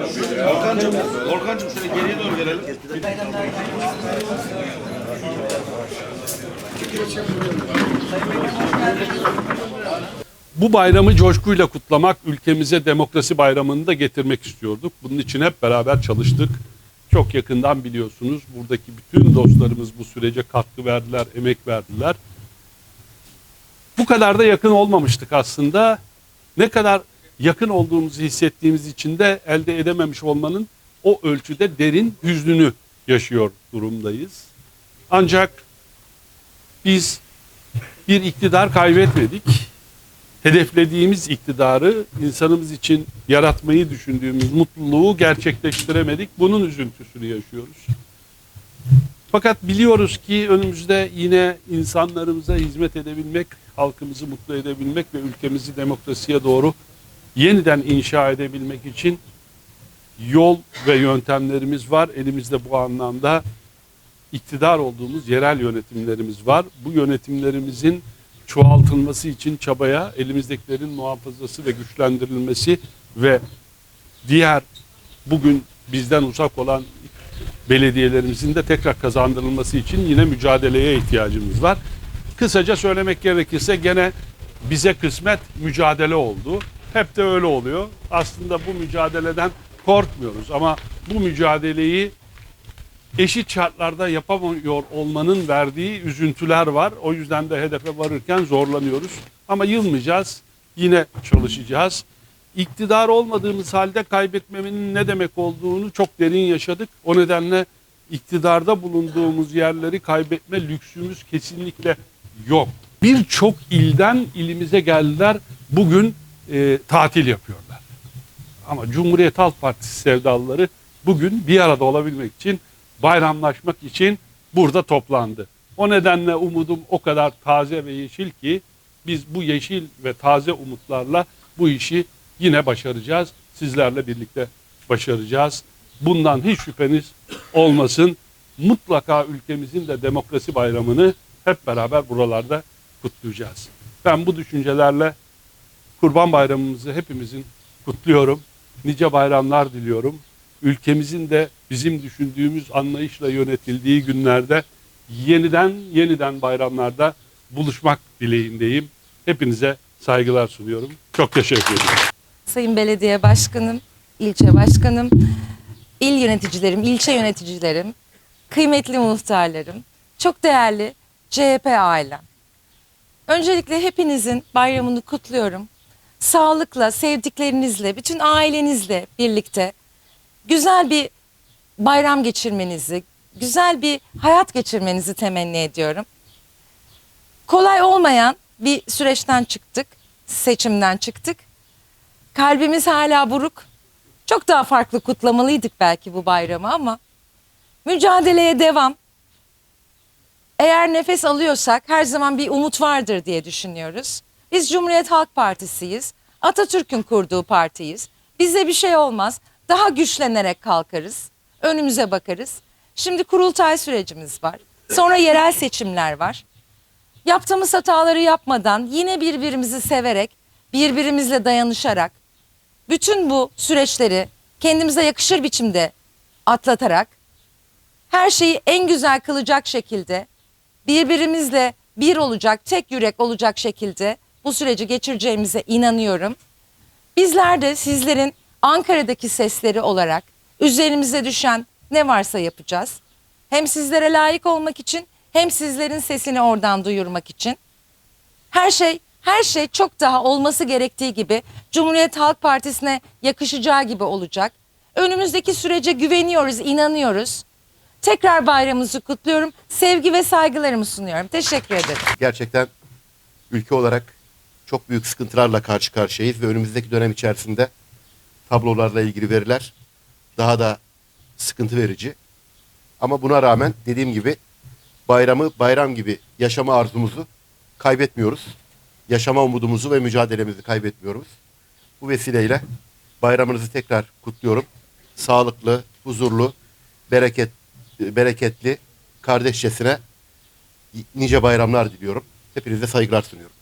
Volkan'cığım, Volkan'cığım şöyle geriye doğru gelelim. Bu bayramı coşkuyla kutlamak, ülkemize demokrasi bayramını da getirmek istiyorduk. Bunun için hep beraber çalıştık. Çok yakından biliyorsunuz buradaki bütün dostlarımız bu sürece katkı verdiler, emek verdiler. Bu kadar da yakın olmamıştık aslında. Ne kadar yakın olduğumuzu hissettiğimiz için de elde edememiş olmanın o ölçüde derin hüznünü yaşıyor durumdayız. Ancak biz bir iktidar kaybetmedik. Hedeflediğimiz iktidarı insanımız için yaratmayı düşündüğümüz mutluluğu gerçekleştiremedik. Bunun üzüntüsünü yaşıyoruz. Fakat biliyoruz ki önümüzde yine insanlarımıza hizmet edebilmek, halkımızı mutlu edebilmek ve ülkemizi demokrasiye doğru yeniden inşa edebilmek için yol ve yöntemlerimiz var. Elimizde bu anlamda iktidar olduğumuz yerel yönetimlerimiz var. Bu yönetimlerimizin çoğaltılması için çabaya elimizdekilerin muhafazası ve güçlendirilmesi ve diğer bugün bizden uzak olan belediyelerimizin de tekrar kazandırılması için yine mücadeleye ihtiyacımız var. Kısaca söylemek gerekirse gene bize kısmet mücadele oldu. Hep de öyle oluyor. Aslında bu mücadeleden korkmuyoruz ama bu mücadeleyi eşit şartlarda yapamıyor olmanın verdiği üzüntüler var. O yüzden de hedefe varırken zorlanıyoruz. Ama yılmayacağız. Yine çalışacağız. İktidar olmadığımız halde kaybetmemenin ne demek olduğunu çok derin yaşadık. O nedenle iktidarda bulunduğumuz yerleri kaybetme lüksümüz kesinlikle yok. Birçok ilden ilimize geldiler. Bugün e, tatil yapıyorlar. Ama Cumhuriyet Halk Partisi sevdalıları bugün bir arada olabilmek için bayramlaşmak için burada toplandı. O nedenle umudum o kadar taze ve yeşil ki biz bu yeşil ve taze umutlarla bu işi yine başaracağız. Sizlerle birlikte başaracağız. Bundan hiç şüpheniz olmasın. Mutlaka ülkemizin de demokrasi bayramını hep beraber buralarda kutlayacağız. Ben bu düşüncelerle Kurban Bayramımızı hepimizin kutluyorum. Nice bayramlar diliyorum. Ülkemizin de bizim düşündüğümüz anlayışla yönetildiği günlerde yeniden yeniden bayramlarda buluşmak dileğindeyim. Hepinize saygılar sunuyorum. Çok teşekkür ederim. Sayın Belediye Başkanım, ilçe başkanım, il yöneticilerim, ilçe yöneticilerim, kıymetli muhtarlarım, çok değerli CHP ailem. Öncelikle hepinizin bayramını kutluyorum. Sağlıkla, sevdiklerinizle, bütün ailenizle birlikte güzel bir bayram geçirmenizi, güzel bir hayat geçirmenizi temenni ediyorum. Kolay olmayan bir süreçten çıktık, seçimden çıktık. Kalbimiz hala buruk. Çok daha farklı kutlamalıydık belki bu bayramı ama mücadeleye devam. Eğer nefes alıyorsak her zaman bir umut vardır diye düşünüyoruz. Biz Cumhuriyet Halk Partisi'yiz. Atatürk'ün kurduğu partiyiz. Bize bir şey olmaz. Daha güçlenerek kalkarız. Önümüze bakarız. Şimdi kurultay sürecimiz var. Sonra yerel seçimler var. Yaptığımız hataları yapmadan yine birbirimizi severek, birbirimizle dayanışarak bütün bu süreçleri kendimize yakışır biçimde atlatarak her şeyi en güzel kılacak şekilde birbirimizle bir olacak, tek yürek olacak şekilde bu süreci geçireceğimize inanıyorum. Bizler de sizlerin Ankara'daki sesleri olarak üzerimize düşen ne varsa yapacağız. Hem sizlere layık olmak için hem sizlerin sesini oradan duyurmak için. Her şey her şey çok daha olması gerektiği gibi Cumhuriyet Halk Partisi'ne yakışacağı gibi olacak. Önümüzdeki sürece güveniyoruz, inanıyoruz. Tekrar bayramımızı kutluyorum. Sevgi ve saygılarımı sunuyorum. Teşekkür ederim. gerçekten ülke olarak çok büyük sıkıntılarla karşı karşıyayız ve önümüzdeki dönem içerisinde tablolarla ilgili veriler daha da sıkıntı verici. Ama buna rağmen dediğim gibi bayramı bayram gibi yaşama arzumuzu kaybetmiyoruz. Yaşama umudumuzu ve mücadelemizi kaybetmiyoruz. Bu vesileyle bayramınızı tekrar kutluyorum. Sağlıklı, huzurlu, bereket bereketli, kardeşçesine nice bayramlar diliyorum. Hepinize saygılar sunuyorum.